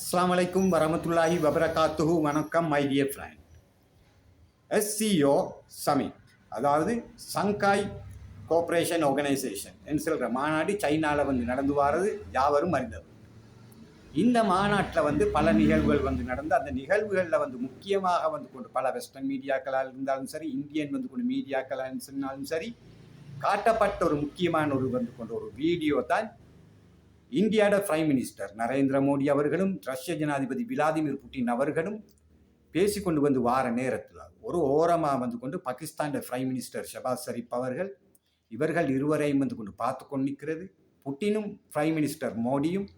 அஸ்லாம் வலைக்கும் வரமத்துல்லாஹி வபரகாத்துஹு வணக்கம் my dear friend SCO summit அதாவது சங்காய் கோஆப்ரேஷன் ஆர்கனைசேஷன் என்று சொல்கிற மாநாடு சைனாவில் வந்து நடந்து வாரது யாவரும் அறிந்தது இந்த மாநாட்டில் வந்து பல நிகழ்வுகள் வந்து நடந்து அந்த நிகழ்வுகளில் வந்து முக்கியமாக வந்து கொண்டு பல வெஸ்டர்ன் மீடியாக்களாக இருந்தாலும் சரி இந்தியன் வந்து கொண்டு மீடியாக்களாக இருந்தாலும் சரி காட்டப்பட்ட ஒரு முக்கியமான ஒரு வந்து கொண்ட ஒரு வீடியோ தான் இந்தியாவோட பிரைம் மினிஸ்டர் நரேந்திர மோடி அவர்களும் ரஷ்ய ஜனாதிபதி விளாதிமிர் புட்டின் அவர்களும் பேசிக்கொண்டு வந்து வார நேரத்தில் ஒரு ஓரமாக வந்து கொண்டு பாகிஸ்தானோட பிரைம் மினிஸ்டர் ஷபாஸ் ஷரீப் அவர்கள் இவர்கள் இருவரையும் வந்து கொண்டு பார்த்து கொண்டு நிற்கிறது புட்டினும் பிரைம் மினிஸ்டர் மோடியும்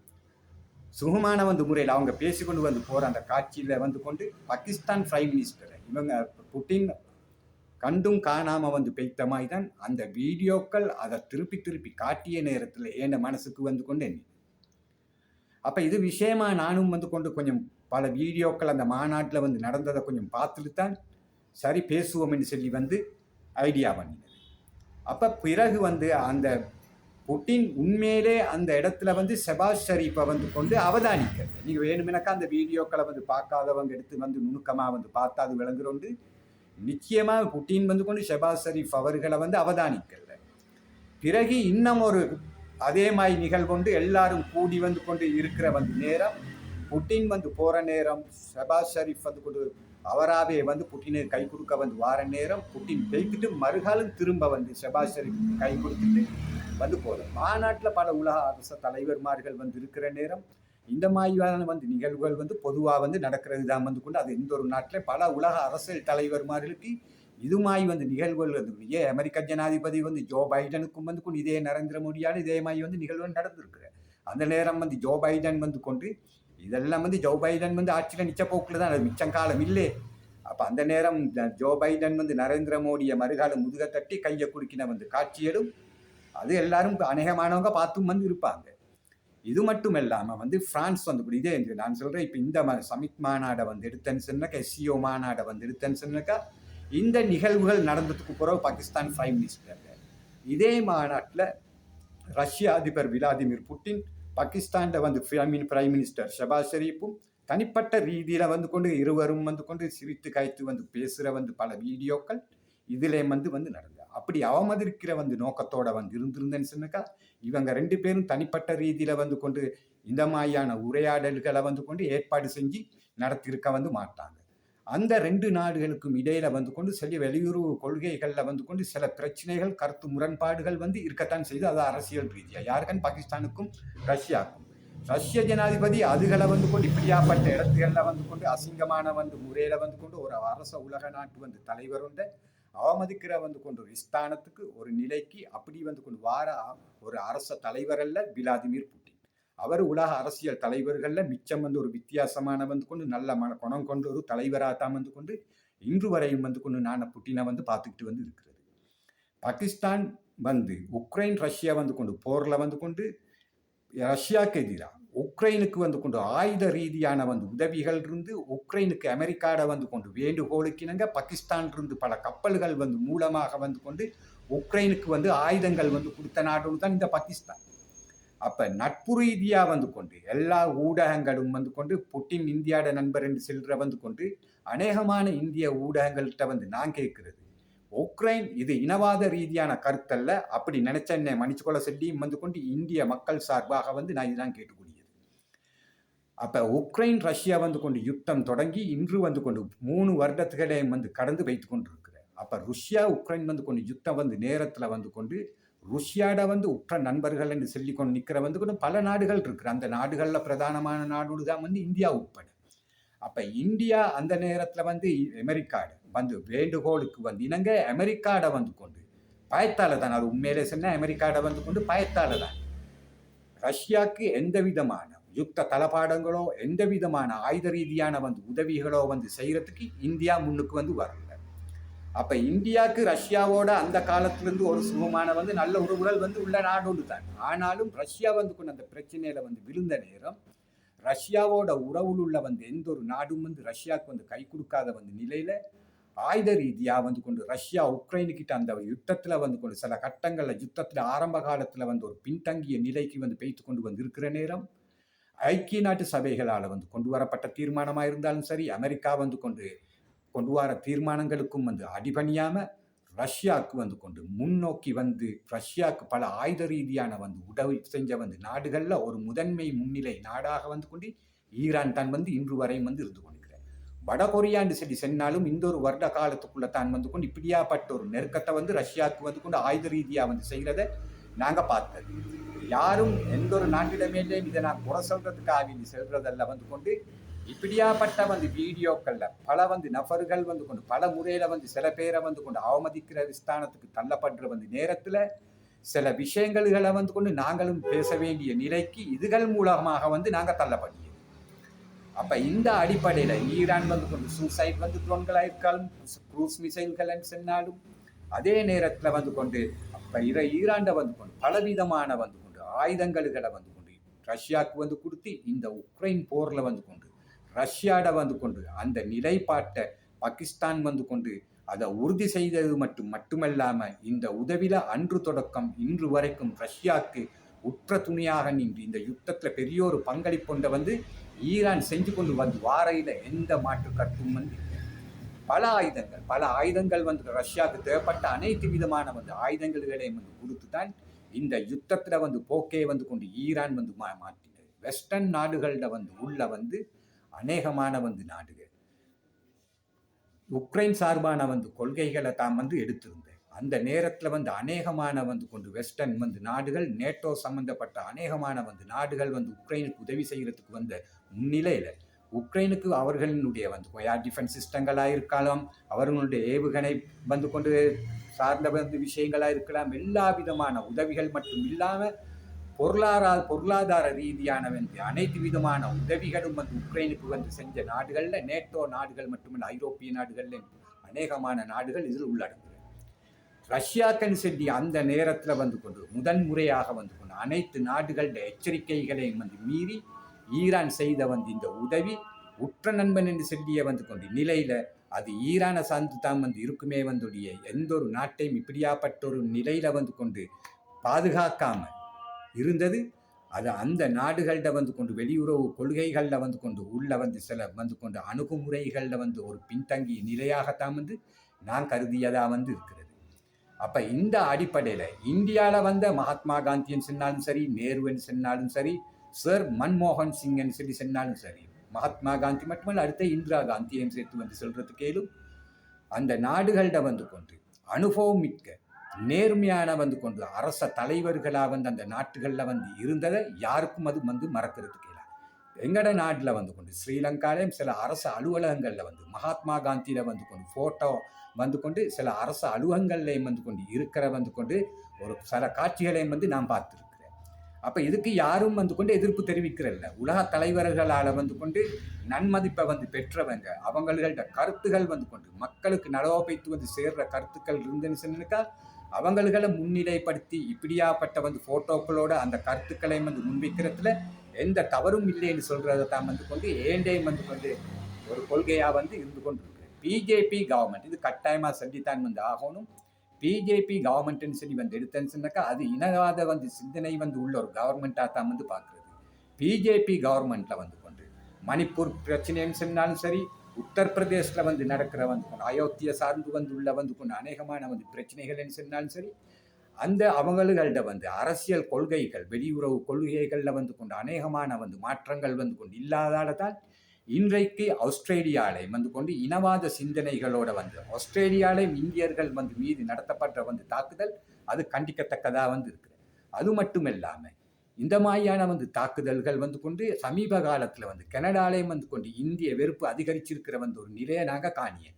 சுகமான வந்து முறையில் அவங்க பேசிக்கொண்டு வந்து போகிற அந்த காட்சியில் வந்து கொண்டு பாகிஸ்தான் பிரைம் மினிஸ்டர் இவங்க புட்டின் கண்டும் காணாமல் வந்து பெய்த்த மாதிரி தான் அந்த வீடியோக்கள் அதை திருப்பி திருப்பி காட்டிய நேரத்தில் என் மனசுக்கு வந்து கொண்டு அப்போ இது விஷயமா நானும் வந்து கொண்டு கொஞ்சம் பல வீடியோக்கள் அந்த மாநாட்டில் வந்து நடந்ததை கொஞ்சம் பார்த்துட்டு தான் சரி பேசுவோம்னு சொல்லி வந்து ஐடியா பண்ணினது அப்போ பிறகு வந்து அந்த புட்டின் உண்மையிலே அந்த இடத்துல வந்து செபாஸ் ஷரீஃபை வந்து கொண்டு அவதானிக்கிறது. நீங்கள் வேணுமெனக்கா அந்த வீடியோக்களை வந்து பார்க்காதவங்க எடுத்து வந்து நுணுக்கமாக வந்து பார்த்தா அது விளங்குறோண்டு நிச்சயமாக புட்டின் வந்து கொண்டு ஷெபாஸ் ஷரீஃப் அவர்களை வந்து அவதானிக்கல பிறகு இன்னும் ஒரு அதே மாதிரி நிகழ்வுண்டு எல்லாரும் கூடி வந்து கொண்டு இருக்கிற வந்து நேரம் புட்டின் வந்து போகிற நேரம் ஷபாஸ் ஷரீஃப் வந்து கொண்டு அவராகவே வந்து புட்டினை கை கொடுக்க வந்து வார நேரம் புட்டின் பெய்த்துட்டு மறுகாலம் திரும்ப வந்து ஷபாஸ் ஷரீஃப் கை கொடுத்துட்டு வந்து போதும் மாநாட்டில் பல உலக அரச தலைவர்மார்கள் வந்து இருக்கிற நேரம் இந்த மாதிரியான வந்து நிகழ்வுகள் வந்து பொதுவாக வந்து நடக்கிறது தான் வந்து கொண்டு அது எந்த ஒரு நாட்டில் பல உலக அரசியல் தலைவர்மார்களுக்கு இது மாதிரி வந்து நிகழ்வுகள் வந்து அமெரிக்க ஜனாதிபதி வந்து ஜோ பைடனுக்கும் வந்து கொண்டு இதே நரேந்திர மோடியால் இதே மாதிரி வந்து நிகழ்வுகள் நடந்திருக்கு அந்த நேரம் வந்து ஜோ பைடன் வந்து கொண்டு இதெல்லாம் வந்து ஜோ பைடன் வந்து ஆட்சியில் நிச்ச போக்கில் தான் அது மிச்சம் காலம் இல்லை. அப்போ அந்த நேரம் ஜோ பைடன் வந்து நரேந்திர மோடியை மறுகாலம் முதுக தட்டி கையை குறுக்கின வந்து காட்சியிடும் அது எல்லாரும் அநேகமானவங்க பார்த்தும் வந்து இருப்பாங்க. இது மட்டும் இல்லாமல் வந்து ஃப்ரான்ஸ் வந்து கூட இதே நான் சொல்கிறேன் இப்போ இந்த ம சமித் மாநாடை வந்து எடுத்தேன்னு சொன்னாக்கா எஸ்சிஓ மாநாடை வந்து எடுத்தேன்னு சொன்னாக்கா இந்த நிகழ்வுகள் நடந்ததுக்கு பிறகு பாகிஸ்தான் பிரைம் மினிஸ்டர் இதே மாநாட்டில் ரஷ்ய அதிபர் விளாதிமிர் புட்டின் பாகிஸ்தானில் வந்து பிரைமின் பிரைம் மினிஸ்டர் ஷபாஸ் ஷெரீப்பும் தனிப்பட்ட ரீதியில் வந்து கொண்டு இருவரும் வந்து கொண்டு சிரித்து காய்த்து வந்து பேசுகிற வந்து பல வீடியோக்கள் இதிலே வந்து வந்து நடந்தது. அப்படி அவமதிக்கிற வந்து நோக்கத்தோட வந்து இருந்திருந்தேன்னு சொன்னாக்கா இவங்க ரெண்டு பேரும் தனிப்பட்ட ரீதியில் வந்து கொண்டு இந்த மாதிரியான உரையாடல்களை வந்து கொண்டு ஏற்பாடு செஞ்சு நடத்தியிருக்க வந்து மாட்டாங்க. அந்த ரெண்டு நாடுகளுக்கும் இடையில வந்து கொண்டு சில வெளியுறவு கொள்கைகளில் வந்து கொண்டு சில பிரச்சனைகள் கருத்து முரண்பாடுகள் வந்து இருக்கத்தான் செய்து அது அரசியல் ரீதியாக யாருக்கன்னு பாகிஸ்தானுக்கும் ரஷ்யாவுக்கும் ரஷ்ய ஜனாதிபதி அதுகளை வந்து கொண்டு இப்படியாப்பட்ட இடத்துகளில் வந்து கொண்டு அசிங்கமான வந்து முறையில் வந்து கொண்டு ஒரு அரச உலக நாட்டு வந்து தலைவர் வந்து அவமதிக்கிற வந்து கொண்டு ஒரு ஸ்தானத்துக்கு ஒரு நிலைக்கு அப்படி வந்து கொண்டு வார ஒரு அரச தலைவர் அல்ல விளாதிமிர் புட்டின். அவர் உலக அரசியல் தலைவர்களில் மிச்சம் வந்து ஒரு வித்தியாசமான வந்து கொண்டு நல்ல மன குணம் கொண்டு ஒரு தலைவராக தான் வந்து கொண்டு இன்று வரையும் வந்து கொண்டு நான் புட்டினை வந்து பார்த்துக்கிட்டு வந்து இருக்கிறது. பாகிஸ்தான் வந்து உக்ரைன் ரஷ்யா வந்து கொண்டு போரில் வந்து கொண்டு ரஷ்யாவுக்கு எதிராக உக்ரைனுக்கு வந்து கொண்டு ஆயுத ரீதியான வந்து உதவிகள் இருந்து உக்ரைனுக்கு அமெரிக்காட வந்து கொண்டு வேண்டுகோளுக்கினங்க பாகிஸ்தான் இருந்து பல கப்பல்கள் வந்து மூலமாக வந்து கொண்டு உக்ரைனுக்கு வந்து ஆயுதங்கள் வந்து கொடுத்த நாடு தான் இந்த பாகிஸ்தான். அப்போ நட்பு ரீதியாக வந்து கொண்டு எல்லா ஊடகங்களும் வந்து கொண்டு புட்டின் இந்தியாட நண்பர் என்று செல்ற வந்து கொண்டு அநேகமான இந்திய ஊடகங்கள்கிட்ட வந்து நான் கேட்கிறது உக்ரைன் இது இனவாத ரீதியான கருத்தல்ல அப்படி நினைச்ச என்னை மன்னிச்சுக்கொள்ள சொல்லியும் வந்து கொண்டு இந்திய மக்கள் சார்பாக வந்து நான் இதுதான் கேட்டுக்கூடியது அப்போ உக்ரைன் ரஷ்யா வந்து கொண்டு யுத்தம் தொடங்கி இன்று வந்து கொண்டு மூணு வருடத்துகளையும் வந்து கடந்து வைத்து கொண்டு இருக்கிறேன் அப்போ ருஷ்யா உக்ரைன் வந்து கொண்டு யுத்தம் வந்து நேரத்தில் வந்து கொண்டு ருஷ்யாட வந்து உற்ற நண்பர்கள் என்று சொல்லி கொண்டு நிற்கிற வந்து கொண்டு பல நாடுகள் இருக்கு. அந்த நாடுகளில் பிரதானமான நாடு தான் வந்து இந்தியா உட்பட. அப்போ இந்தியா அந்த நேரத்தில் வந்து அமெரிக்காடு வந்து வேண்டுகோளுக்கு வந்து இணங்க அமெரிக்காட வந்து கொண்டு பயத்தால தான். அது உண்மையிலே சொன்னால் அமெரிக்காட வந்து கொண்டு பயத்தால தான். ரஷ்யாவுக்கு எந்த விதமான யுத்த தளபாடங்களோ எந்த விதமான ஆயுத ரீதியான வந்து உதவிகளோ வந்து செய்கிறதுக்கு இந்தியா முன்னுக்கு வந்து வரல. அப்போ இந்தியாவுக்கு ரஷ்யாவோட அந்த காலத்திலேருந்து ஒரு சுகமான வந்து நல்ல உறவுகள் வந்து உள்ள நாடு தான். ஆனாலும் ரஷ்யா வந்து கொண்டு அந்த பிரச்சனையில் வந்து விழுந்த நேரம் ரஷ்யாவோட உறவில் உள்ள வந்து எந்த ஒரு நாடும் வந்து ரஷ்யாவுக்கு வந்து கை கொடுக்காத வந்து நிலையில் ஆயுத ரீதியாக வந்து கொண்டு ரஷ்யா உக்ரைனுக்கிட்ட அந்த யுத்தத்தில் வந்து கொண்டு சில கட்டங்களில் யுத்தத்தில் ஆரம்ப காலத்தில் வந்து ஒரு பின்தங்கிய நிலைக்கு வந்து பெய்த்து கொண்டு வந்து இருக்கிற நேரம் ஐக்கிய நாட்டு சபைகளால் வந்து கொண்டு வரப்பட்ட தீர்மானமாக இருந்தாலும் சரி அமெரிக்கா வந்து கொண்டு கொண்டு வர தீர்மானங்களுக்கும் வந்து அடிபணியாமல் ரஷ்யாவுக்கு வந்து கொண்டு முன்னோக்கி வந்து ரஷ்யாவுக்கு பல ஆயுத ரீதியான வந்து உதவி செஞ்ச வந்து நாடுகளில் ஒரு முதன்மை முன்னிலை நாடாக வந்து கொண்டு ஈரான் தான் வந்து இன்று வரையும் வந்து இருந்து கொண்டிருக்கிறார். வடகொரியான்னு சொல்லி சென்னாலும் இந்த ஒரு வருட காலத்துக்குள்ள தான் வந்து கொண்டு இப்படியாப்பட்ட ஒரு நெருக்கத்தை வந்து ரஷ்யாவுக்கு வந்து கொண்டு ஆயுத ரீதியாக வந்து செய்கிறத நாங்கள் பார்த்தது. யாரும் எந்த ஒரு நாட்டிடமேலே இதை நான் குறை சொல்றதுக்காக வேண்டி செல்றதல்ல. வந்து கொண்டு இப்படியாப்பட்ட வந்து வீடியோக்களில் பல வந்து நபர்கள் வந்து கொண்டு பல முறையில் வந்து சில பேரை வந்து கொண்டு அவமதிக்கிற ஸ்தானத்துக்கு தள்ளப்படுற வந்து நேரத்தில் சில விஷயங்களை வந்து கொண்டு நாங்களும் பேச வேண்டிய நிலைக்கு இதுகள் மூலமாக வந்து நாங்கள் தள்ளப்படுகிறோம் அப்போ இந்த அடிப்படையில் ஈரான் வந்து கொண்டு சூசைட் வந்து ட்ரோன்களா இருக்காலும் குரூஸ் மிசைல்கள் சொன்னாலும் அதே நேரத்தில் வந்து கொண்டு இப்போ இதை ஈராண்டை வந்து கொண்டு பலவிதமான வந்து கொண்டு ஆயுதங்களுகளை வந்து கொண்டு ரஷ்யாவுக்கு வந்து கொடுத்து இந்த உக்ரைன் போரில் வந்து கொண்டு ரஷ்யாட வந்து கொண்டு அந்த நிலைப்பாட்டை பாகிஸ்தான் வந்து கொண்டு அதை உறுதி செய்தது மட்டும் மட்டுமல்லாமல் இந்த உதவியில் அன்று தொடக்கம் இன்று வரைக்கும் ரஷ்யாவுக்கு உற்ற துணியாக நின்று இந்த யுத்தத்தில் பெரிய ஒரு பங்களிப்புண்ட வந்து ஈரான் செஞ்சு கொண்டு வந்து வாரையில் எந்த மாற்று கருத்தும் வந்து பல ஆயுதங்கள் பல ஆயுதங்கள் வந்து ரஷ்யாவுக்கு தேவைப்பட்ட அனைத்து விதமான வந்து ஆயுதங்களையும் வந்து கொடுத்து தான் இந்த யுத்தத்தில் வந்து போக்கே வந்து கொண்டு ஈரான் வந்து மா மாற்றினது வெஸ்டர்ன் நாடுகளில் வந்து உள்ள வந்து அநேகமான வந்து நாடுகள். உக்ரைன் சார்பான வந்து கொள்கைகளை தான் வந்து எடுத்திருந்தேன். அந்த நேரத்தில் வந்து அநேகமான வந்து கொண்டு வெஸ்டர்ன் வந்து நாடுகள் நேட்டோ சம்பந்தப்பட்ட அநேகமான வந்து நாடுகள் வந்து உக்ரைனுக்கு உதவி செய்கிறதுக்கு வந்த முன்னிலையில் உக்ரைனுக்கு அவர்களினுடைய வந்து ஏர் டிஃபென்ஸ் சிஸ்டங்களாக இருக்கலாம் அவர்களுடைய ஏவுகணை வந்து கொண்டு சார்ந்த வந்து விஷயங்களாக இருக்கலாம். எல்லா விதமான உதவிகள் மட்டும் இல்லாமல் பொருளாதார பொருளாதார ரீதியான வந்து அனைத்து விதமான உதவிகளும் வந்து உக்ரைனுக்கு வந்து செஞ்ச நாடுகளில் நேட்டோ நாடுகள் மட்டுமல்ல ஐரோப்பிய நாடுகளில் அநேகமான நாடுகள் இதில் உள்ளடங்குது. ரஷ்யாக்கன் சொல்லி அந்த நேரத்தில் வந்து கொண்டு முதன் முறையாக வந்து கொண்டு அனைத்து நாடுகளோட எச்சரிக்கைகளையும் வந்து மீறி ஈரான் செய்த வந்து இந்த உதவி உற்ற நண்பன் என்று சொல்லியே வந்து கொண்டு நிலையில அது ஈரானை சார்ந்து தான் வந்து இருக்குமே வந்துடைய எந்த ஒரு நாட்டையும் இப்படியாப்பட்ட ஒரு நிலையில வந்து கொண்டு பாதுகாக்காம இருந்தது. அது அந்த நாடுகளில் வந்து கொண்டு வெளியுறவு கொள்கைகளில் வந்து கொண்டு உள்ள வந்து சில வந்து கொண்டு அணுகுமுறைகளில் வந்து ஒரு பின்தங்கிய நிலையாகத்தான் வந்து நான் கருதியதாக வந்து இருக்கிறது. அப்போ இந்த அடிப்படையில் இந்தியாவில் வந்த மகாத்மா காந்தின்னு சொன்னாலும் சரி நேருன்னு சொன்னாலும் சரி சர் மன்மோகன் சிங்னு சொல்லி சொன்னாலும் சரி மகாத்மா காந்தி மட்டுமல்ல அடுத்த இந்திரா காந்தியையும் சேர்த்து வந்து சொல்றதுக்கேலும் அந்த நாடுகளிட வந்து கொண்டு அனுபவம் மிக்க நேர்மையான வந்து கொண்டு அரச தலைவர்களாக வந்து அந்த நாட்டுகளில் வந்து இருந்ததை யாருக்கும் அது வந்து மறக்கிறதுக்கு இல்லை எங்கட நாட்டில் வந்து கொண்டு ஸ்ரீலங்காலையும் சில அரசு அலுவலகங்களில் வந்து மகாத்மா காந்தியில் வந்து கொண்டு ஃபோட்டோ வந்து கொண்டு சில அரசு அலுவலகங்கள்லையும் வந்து கொண்டு இருக்கிற வந்து கொண்டு ஒரு சில காட்சிகளையும் வந்து நான் பார்த்துருக்கேன். அப்போ இதுக்கு யாரும் வந்து கொண்டு எதிர்ப்பு தெரிவிக்கிறதில்ல. உலக தலைவர்களால் வந்து கொண்டு நன்மதிப்பை வந்து பெற்றவங்க அவங்கள்ட்ட கருத்துகள் வந்து கொண்டு மக்களுக்கு நலோபைத்து வந்து சேர்ற கருத்துக்கள் இருந்துன்னு சொன்னாக்கா அவங்கள முன்னிலைப்படுத்தி இப்படியாப்பட்ட வந்து ஃபோட்டோக்களோட அந்த கருத்துக்களை வந்து முன்வைக்கிறதுல எந்த தவறும் இல்லைன்னு சொல்றதை தான் வந்து கொண்டு ஏண்டையும் வந்து கொண்டு ஒரு கொள்கையாக வந்து இருந்து கொண்டு இருக்கு பிஜேபி கவர்மெண்ட் இது கட்டாயமாக சொல்லித்தான் வந்து ஆகணும். பிஜேபி கவர்மெண்ட்னு சொல்லி வந்து எடுத்தேன்னு சொன்னாக்கா அது இனவாத வந்து சிந்தனை வந்து உள்ள ஒரு கவர்மெண்ட்டாக தான் வந்து பார்க்குறது. பிஜேபி கவர்மெண்ட்டில் வந்து கொண்டு மணிப்பூர் பிரச்சனைன்னு சொன்னாலும் சரி உத்தரப்பிரதேசில் வந்து நடக்கிற வந்து கொண்டு அயோத்தியை சார்ந்து வந்து உள்ள வந்து கொண்டு அநேகமான வந்து பிரச்சனைகள்னு சொன்னாலும் சரி அந்த அவங்கள்கிட்ட வந்து அரசியல் கொள்கைகள் வெளியுறவு கொள்கைகளில் வந்து கொண்டு அநேகமான வந்து மாற்றங்கள் வந்து கொண்டு இல்லாதால தான் இன்றைக்கு ஆஸ்திரேலியாவிலே வந்து கொண்டு இனவாத சிந்தனைகளோட வந்து ஆஸ்திரேலியாவிலேயும் இந்தியர்கள் வந்து மீது நடத்தப்பட்ட வந்து தாக்குதல் அது கண்டிக்கத்தக்கதாக வந்து இருக்குது. அது மட்டும் இல்லாமல் இந்த மாதிரியான வந்து தாக்குதல்கள் வந்து கொண்டு சமீப காலத்தில் வந்து கனடாலையும் வந்து கொண்டு இந்திய வெறுப்பு அதிகரிச்சிருக்கிற வந்து ஒரு நிலையை நாங்கள் காணிய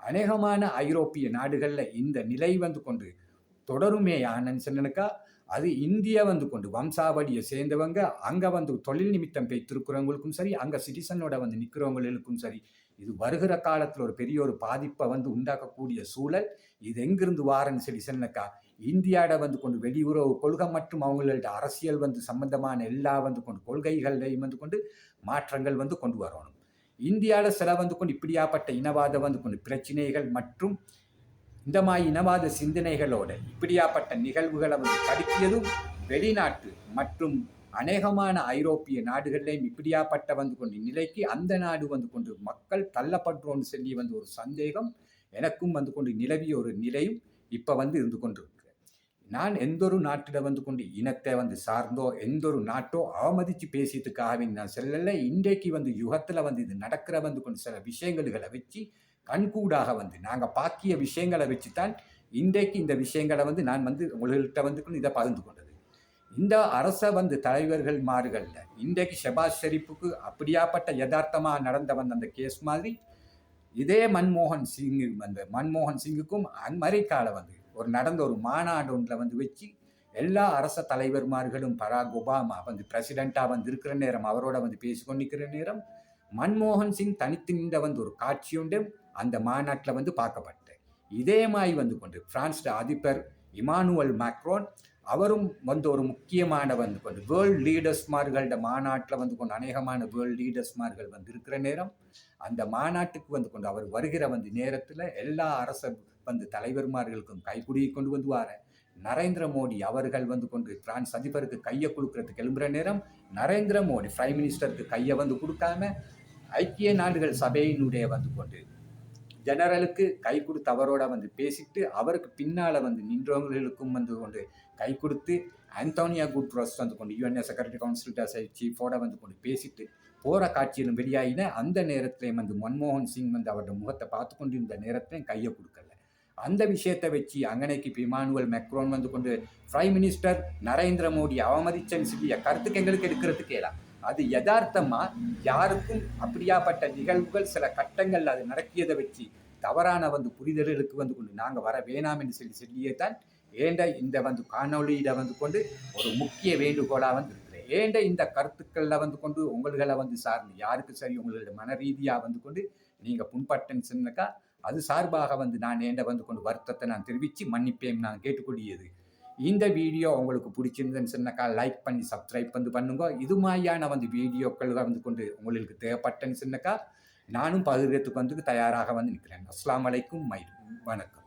அநேகமான ஐரோப்பிய நாடுகளில் இந்த நிலை வந்து கொண்டு தொடருமே ஆனன்னு சொன்னனுக்கா அது இந்தியா வந்து கொண்டு வம்சாவளியை சேர்ந்தவங்க அங்கே வந்து தொழில் நிமித்தம் பெற்றிருக்கிறவங்களுக்கும் சரி அங்கே சிட்டிசனோட வந்து நிற்கிறவங்களுக்கும் சரி இது வருகிற காலத்தில் ஒரு பெரிய ஒரு பாதிப்பை வந்து உண்டாக்கக்கூடிய சூழல் இது எங்கிருந்து வாரன்னு சொல்லி சொன்னக்கா வந்து கொண்டு வெளியுறவு கொள்கை மற்றும் அவங்களோட அரசியல் வந்து சம்பந்தமான எல்லா வந்து கொண்டு கொள்கைகளையும் வந்து கொண்டு மாற்றங்கள் வந்து கொண்டு வரணும். இந்தியாவில் சில வந்து கொண்டு இப்படியாப்பட்ட இனவாத வந்து கொண்டு பிரச்சனைகள் மற்றும் இந்த மாதிரி இனவாத சிந்தனைகளோட இப்படியாப்பட்ட நிகழ்வுகளை வந்து தடுக்கியதும் வெளிநாட்டு மற்றும் அநேகமான ஐரோப்பிய நாடுகள்லையும் இப்படியாப்பட்ட வந்து கொண்டு நிலைக்கு அந்த நாடு வந்து கொண்டு மக்கள் தள்ளப்படுறோன்னு சொல்லி வந்து ஒரு சந்தேகம் எனக்கும் வந்து கொண்டு நிலவிய ஒரு நிலையும் இப்போ வந்து இருந்து கொண்டிருக்கு. நான் எந்த ஒரு நாட்டில் வந்து கொண்டு இனத்தை வந்து சார்ந்தோ எந்த ஒரு நாட்டோ அவமதித்து பேசியதுக்காகவே நான் சொல்லலை. இன்றைக்கு வந்து யுகத்தில் வந்து இது நடக்கிற வந்து கொண்டு சில விஷயங்களை வச்சு கண்கூடாக வந்து நாங்கள் பாக்கிய விஷயங்களை வச்சு தான் இன்றைக்கு இந்த விஷயங்களை வந்து நான் வந்து உங்கள்கிட்ட வந்து இதை பகிர்ந்து கொண்டது. இந்த அரச வந்து தலைவர்கள் மாறுகளில் இன்றைக்கு ஷெபாஸ் ஷெரீப்புக்கு அப்படியாப்பட்ட யதார்த்தமாக நடந்த வந்த அந்த கேஸ் மாதிரி இதே மன்மோகன் சிங் அந்த மன்மோகன் சிங்குக்கும் அமெரிக்காவில் வந்து ஒரு நடந்த ஒரு மாநாடு ஒன்றில் வந்து வச்சு எல்லா அரச தலைவர்மார்களும் பராக் ஒபாமா வந்து பிரசிடெண்ட்டாக வந்து இருக்கிற நேரம் அவரோட வந்து பேசிக்கொண்டிருக்கிற நேரம் மன்மோகன் சிங் தனித்து நின்ற வந்து ஒரு காட்சியுண்டு அந்த மாநாட்டில் வந்து பார்க்கப்பட்டேன் இதே மாதிரி வந்து கொண்டு பிரான்ஸ் அதிபர் இமானுவல் மேக்ரோன் அவரும் வந்து ஒரு முக்கியமான வந்து கொண்டு வேர்ல்ட் லீடர்ஸ்மார்களோட மாநாட்டில் வந்து கொண்டு அநேகமான வேர்ல்ட் லீடர்ஸ்மார்கள் வந்து இருக்கிற நேரம் அந்த மாநாட்டுக்கு வந்து கொண்டு அவர் வருகிற வந்து நேரத்தில் எல்லா அரச வந்து தலைவர்மார்களுக்கும் கைக்குடியை கொண்டு வந்து வார. நரேந்திர மோடி அவர்கள் வந்து கொண்டு பிரான்ஸ் அதிபருக்கு கையை கொடுக்கறதுக்கு எழும்புற நேரம் நரேந்திர மோடி பிரைம் மினிஸ்டருக்கு கையை வந்து கொடுக்காம ஐக்கிய நாடுகள் சபையினுடைய வந்து கொண்டு ஜெனரலுக்கு கை கொடுத்து அவரோட வந்து பேசிட்டு அவருக்கு பின்னால் வந்து நின்றவங்களுக்கும் வந்து கொண்டு கை கொடுத்து அந்தோனியா குட்ரோஸ் வந்து கொண்டு யூஎன்ஏ செக்ரட்டரி கவுன்சில் சீஃபோட வந்து கொண்டு பேசிட்டு போகிற காட்சியிலும் வெளியாகின அந்த நேரத்திலையும் வந்து மன்மோகன் சிங் வந்து அவரோட முகத்தை பார்த்து கொண்டு இருந்த நேரத்திலையும் கையை கொடுக்கல. அந்த விஷயத்தை வச்சு அங்கனைக்கு இப்போ இமானுவல் மெக்ரோன் வந்து கொண்டு பிரைம் மினிஸ்டர் நரேந்திர மோடி அவமதிச்சன்னு சொல்லிய கருத்துக்கு எங்களுக்கு எடுக்கிறதுக்கு இயலாம் அது யதார்த்தமாக யாருக்கும் அப்படியாப்பட்ட நிகழ்வுகள் சில கட்டங்கள் அது நடக்கியதை வச்சு தவறான வந்து புரிதல்களுக்கு வந்து கொண்டு நாங்கள் வர வேணாம் என்று சொல்லி சொல்லியே தான் ஏண்ட இந்த வந்து காணொலியில் வந்து கொண்டு ஒரு முக்கிய வேண்டுகோளாக வந்து இருக்கிறேன் ஏண்ட இந்த கருத்துக்களில் வந்து கொண்டு உங்களை வந்து சார்ந்து யாருக்கு சரி உங்களோட மன ரீதியாக வந்து கொண்டு நீங்கள் புண்பட்டன்னு சொன்னாக்கா அது சார்பாக வந்து நான் ஏண்ட வந்து கொண்டு வருத்தத்தை நான் தெரிவித்து மன்னிப்பேன் நான் கேட்டுக்கொள்ளியது. இந்த வீடியோ உங்களுக்கு பிடிச்சிருந்ததுன்னு சொன்னாக்கா லைக் பண்ணி சப்ஸ்கிரைப் வந்து பண்ணுங்க. இது மாதிரியான வந்து வீடியோக்கள் வந்து கொண்டு உங்களுக்கு தேவைப்பட்டேன்னு சொன்னாக்கா நானும் பகிர்றதுக்கு வந்து தயாராக வந்து நிற்கிறேன். அஸ்லாம் வலைக்கும் மை வணக்கம்.